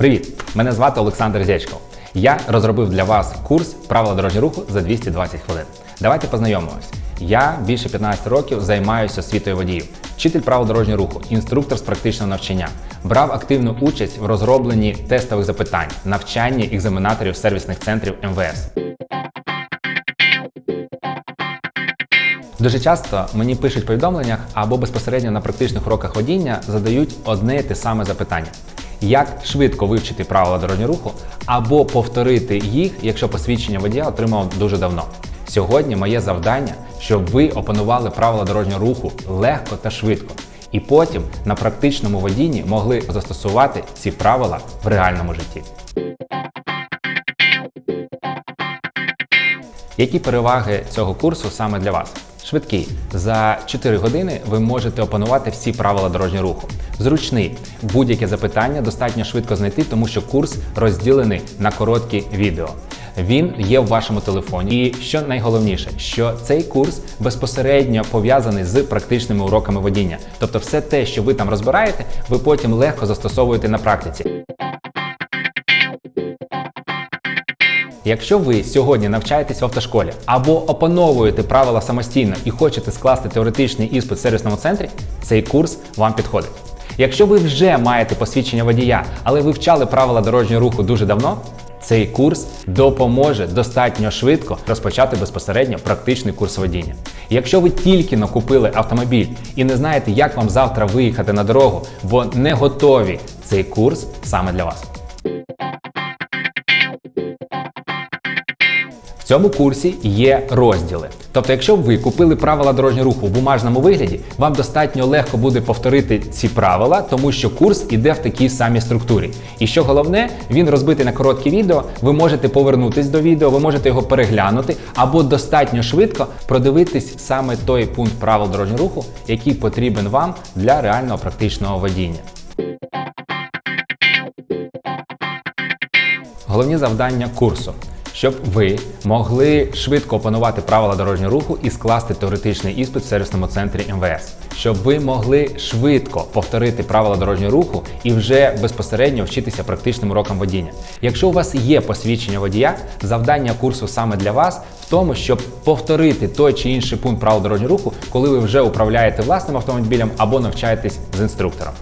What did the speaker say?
Привіт! Мене звати Олександр Зячков. Я розробив для вас курс правила дорожнього руху за 220 хвилин. Давайте познайомимось. Я більше 15 років займаюся освітою водіїв, вчитель правил дорожнього руху, інструктор з практичного навчання. Брав активну участь в розробленні тестових запитань, навчанні екзаменаторів сервісних центрів МВС. Дуже часто мені пишуть в повідомленнях або безпосередньо на практичних уроках водіння задають одне і те саме запитання: як швидко вивчити правила дорожнього руху або повторити їх, якщо посвідчення водія отримав дуже давно. Сьогодні моє завдання, щоб ви опанували правила дорожнього руху легко та швидко, і потім на практичному водінні могли застосувати ці правила в реальному житті. Які переваги цього курсу саме для вас? Швидкий. За 4 години ви можете опанувати всі правила дорожнього руху. Зручний. Будь-яке запитання достатньо швидко знайти, тому що курс розділений на короткі відео. Він є в вашому телефоні. І що найголовніше, що цей курс безпосередньо пов'язаний з практичними уроками водіння. Тобто, все те, що ви там розбираєте, ви потім легко застосовуєте на практиці. Якщо ви сьогодні навчаєтесь в автошколі або опановуєте правила самостійно і хочете скласти теоретичний іспит в сервісному центрі, цей курс вам підходить. Якщо ви вже маєте посвідчення водія, але ви вчали правила дорожнього руху дуже давно, цей курс допоможе достатньо швидко розпочати безпосередньо практичний курс водіння. Якщо ви тільки но купили автомобіль і не знаєте, як вам завтра виїхати на дорогу, бо не готові, цей курс саме для вас. Цьому курсі є розділи. Тобто, якщо ви купили правила дорожнього руху в бумажному вигляді, вам достатньо легко буде повторити ці правила, тому що курс іде в такій самій структурі. І що головне, він розбитий на короткі відео. Ви можете повернутись до відео, ви можете його переглянути, або достатньо швидко продивитись саме той пункт правил дорожнього руху, який потрібен вам для реального практичного водіння. Головні завдання курсу. Щоб ви могли швидко опанувати правила дорожнього руху і скласти теоретичний іспит в сервісному центрі МВС, щоб ви могли швидко повторити правила дорожнього руху і вже безпосередньо вчитися практичним урокам водіння. Якщо у вас є посвідчення водія, завдання курсу саме для вас в тому, щоб повторити той чи інший пункт правил дорожнього руху, коли ви вже управляєте власним автомобілем або навчаєтесь з інструктором.